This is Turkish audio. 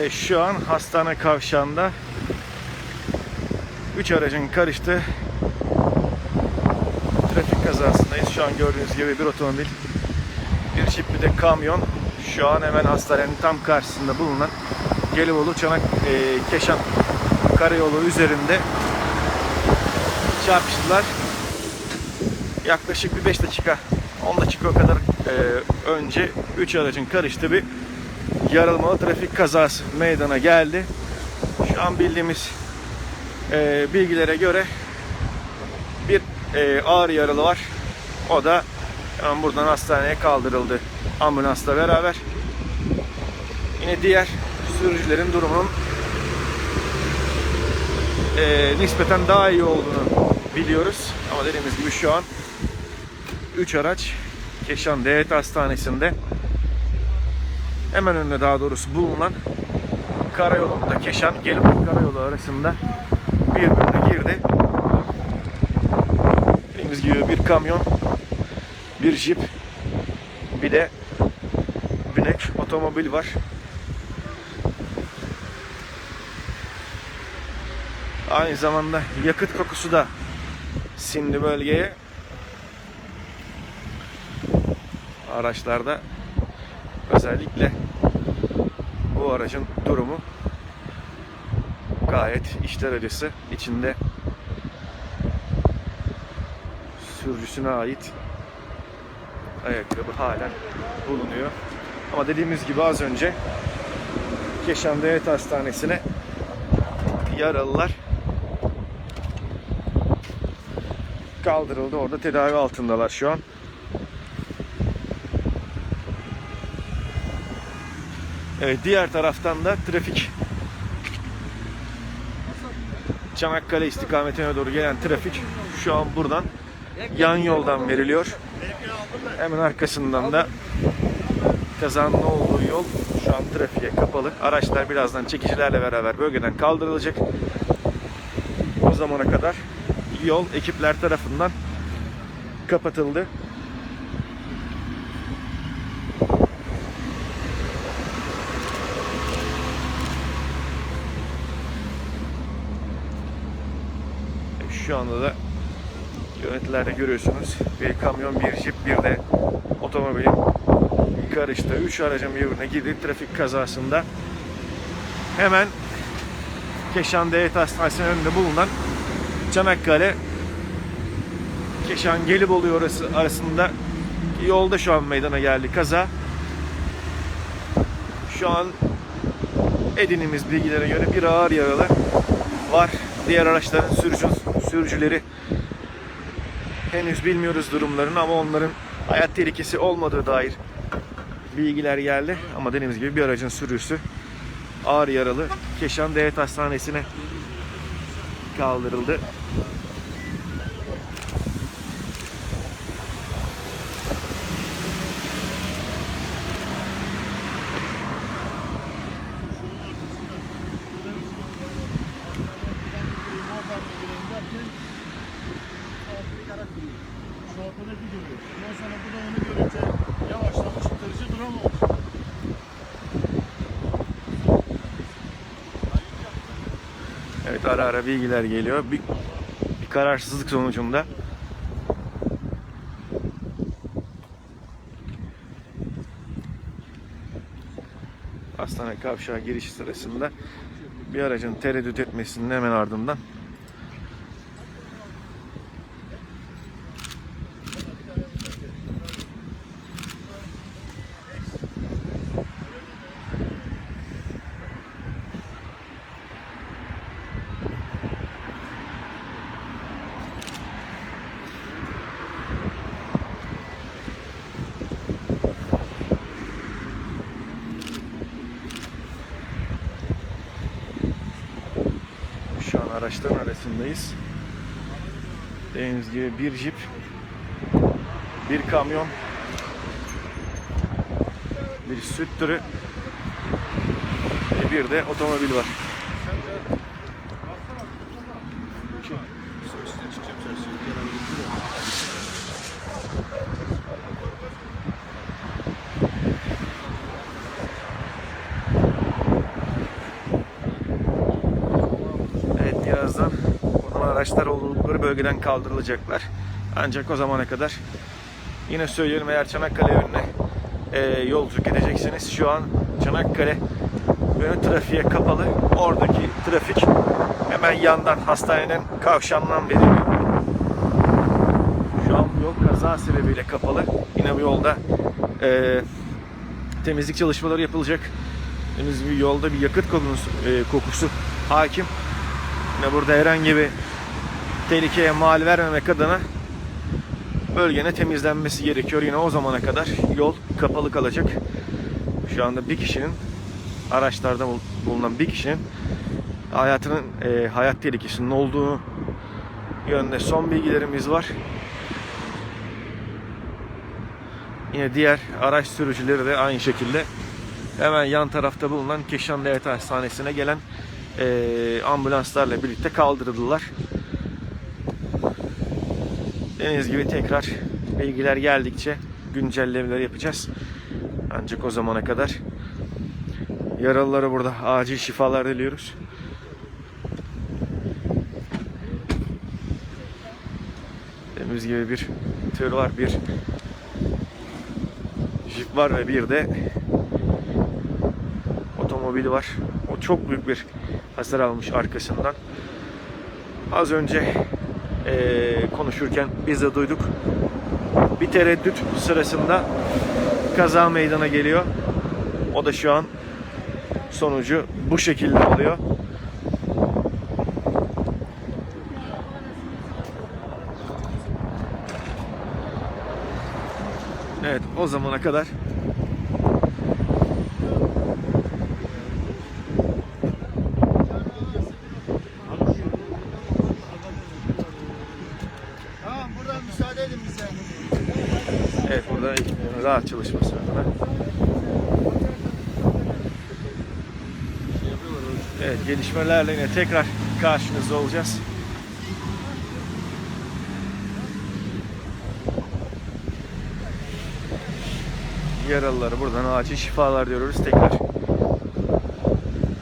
E, şu an hastane kavşağında 3 aracın karıştığı trafik kazasındayız. Şu an gördüğünüz gibi bir otomobil, bir jip bir de kamyon şu an hemen hastanenin tam karşısında bulunan Gelibolu Çanak e, Keşan karayolu üzerinde çarpıştılar. Yaklaşık bir 5 dakika 10 dakika kadar e, önce 3 aracın karıştığı bir yarılmalı trafik kazası meydana geldi. Şu an bildiğimiz e, bilgilere göre bir e, ağır yaralı var. O da hemen buradan hastaneye kaldırıldı ambulansla beraber. Yine diğer sürücülerin durumunun e, nispeten daha iyi olduğunu biliyoruz. Ama dediğimiz gibi şu an 3 araç Keşan Devlet Hastanesi'nde hemen önünde daha doğrusu bulunan karayolunda Keşan Gelibolu Karayolu arasında birbirine girdi. Dediğimiz gibi bir kamyon, bir jip, bir de binek otomobil var. Aynı zamanda yakıt kokusu da sindi bölgeye. Araçlarda özellikle bu aracın durumu gayet işler acısı. İçinde sürücüsüne ait ayakkabı halen bulunuyor. Ama dediğimiz gibi az önce Keşan Devlet Hastanesi'ne yaralılar kaldırıldı. Orada tedavi altındalar şu an. Evet, diğer taraftan da trafik Çanakkale istikametine doğru gelen trafik şu an buradan yan yoldan veriliyor. Hemen arkasından da kazanın olduğu yol şu an trafiğe kapalı. Araçlar birazdan çekicilerle beraber bölgeden kaldırılacak. O zamana kadar yol ekipler tarafından kapatıldı. Şu anda da görüntülerde görüyorsunuz. Bir kamyon, bir jip, bir de otomobilin karıştı. Üç aracın birbirine girdi trafik kazasında. Hemen Keşan Devlet Hastanesi'nin önünde bulunan Çanakkale Keşan Gelibolu orası arasında yolda şu an meydana geldi kaza. Şu an edinimiz bilgilere göre bir ağır yaralı var. Diğer araçların sürücü, sürücüleri henüz bilmiyoruz durumlarını ama onların hayat tehlikesi olmadığı dair bilgiler geldi. Ama dediğimiz gibi bir aracın sürücüsü ağır yaralı Keşan Devlet Hastanesi'ne kaldırıldı. Evet ara ara bilgiler geliyor. Bir, bir kararsızlık sonucunda hastane kavşağı giriş sırasında bir aracın tereddüt etmesinin hemen ardından Şu an araçların arasındayız. Dediğimiz gibi bir jip, bir kamyon, bir süt türü ve bir de otomobil var. Araçlar oldukları bölgeden kaldırılacaklar. Ancak o zamana kadar yine söyleyelim eğer Çanakkale yönüne e, yolculuk edecekseniz şu an Çanakkale yönü trafiğe kapalı. Oradaki trafik hemen yandan hastaneden kavşağından veriliyor. Şu an bu yol kaza sebebiyle kapalı. Yine bu yolda e, temizlik çalışmaları yapılacak. Henüz bir yolda bir yakıt kokusu, e, kokusu hakim. Yine burada herhangi bir tehlikeye mal vermemek adına bölgenin temizlenmesi gerekiyor. Yine o zamana kadar yol kapalı kalacak. Şu anda bir kişinin araçlarda bul- bulunan bir kişinin hayatının e, hayat tehlikesinin olduğu yönde son bilgilerimiz var. Yine diğer araç sürücüleri de aynı şekilde hemen yan tarafta bulunan Keşan Devlet Hastanesi'ne gelen eee, ambulanslarla birlikte kaldırıldılar. Deniz gibi tekrar bilgiler geldikçe güncellemeler yapacağız. Ancak o zamana kadar yaralılara burada acil şifalar diliyoruz. Deniz gibi bir tır var, bir jip var ve bir de otomobili var. O çok büyük bir hasar almış arkasından. Az önce eee, konuşurken biz de duyduk. Bir tereddüt sırasında kaza meydana geliyor. O da şu an sonucu bu şekilde oluyor. Evet o zamana kadar Tamam buradan müsaade edin bize. evet burada rahat çalışması adına. Evet gelişmelerle yine tekrar karşınızda olacağız. Yaralılara buradan acil şifalar diyoruz tekrar.